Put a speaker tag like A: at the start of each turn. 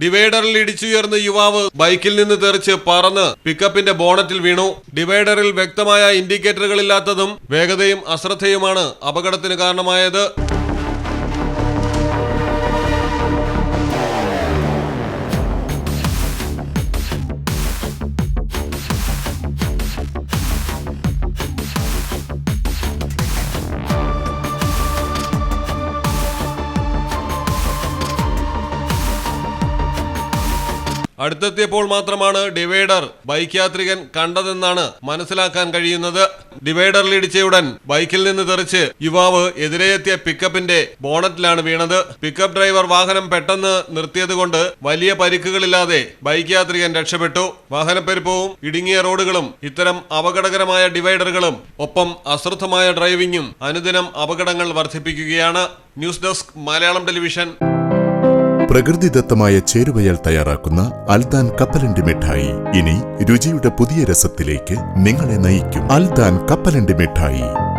A: ഡിവൈഡറിൽ ഇടിച്ചുയർന്ന യുവാവ് ബൈക്കിൽ നിന്ന് തെറിച്ച് പറന്ന് പിക്കപ്പിന്റെ ബോണറ്റിൽ വീണു. ഡിവൈഡറിൽ വ്യക്തമായ ഇൻഡിക്കേറ്ററുകളില്ലാത്തതും വേഗതയും അശ്രദ്ധയുമാണ് അപകടത്തിന് കാരണമായത്. അടുത്തെത്തിയപ്പോൾ മാത്രമാണ് ഡിവൈഡർ ബൈക്ക് യാത്രികൻ കണ്ടതെന്നാണ് മനസ്സിലാക്കാൻ കഴിയുന്നത്. ഡിവൈഡറിൽ ഇടിച്ചയുടൻ ബൈക്കിൽ നിന്ന് തെറിച്ച് യുവാവ് എതിരെയെത്തിയ പിക്കപ്പിന്റെ ബോണറ്റിലാണ് വീണത്. പിക്കപ്പ് ഡ്രൈവർ വാഹനം പെട്ടെന്ന് നിർത്തിയതുകൊണ്ട് വലിയ പരിക്കുകളില്ലാതെ ബൈക്ക് യാത്രികൻ രക്ഷപ്പെട്ടു. വാഹനപ്പെരുപ്പവും ഇടുങ്ങിയ റോഡുകളും ഇത്തരം അപകടകരമായ ഡിവൈഡറുകളും ഒപ്പം അശ്രദ്ധമായ ഡ്രൈവിംഗും അനുദിനം അപകടങ്ങൾ വർദ്ധിപ്പിക്കുകയാണ്. News desk Malayalam television.
B: പ്രകൃതിദത്തമായ ചേരുവയാൽ തയ്യാറാക്കുന്ന അൽദാൻ കപ്പലണ്ടി മിഠായി. ഇനി രുചിയുടെ പുതിയ രസത്തിലേക്ക് നിങ്ങളെ നയിക്കും അൽദാൻ കപ്പലണ്ടി മിഠായി.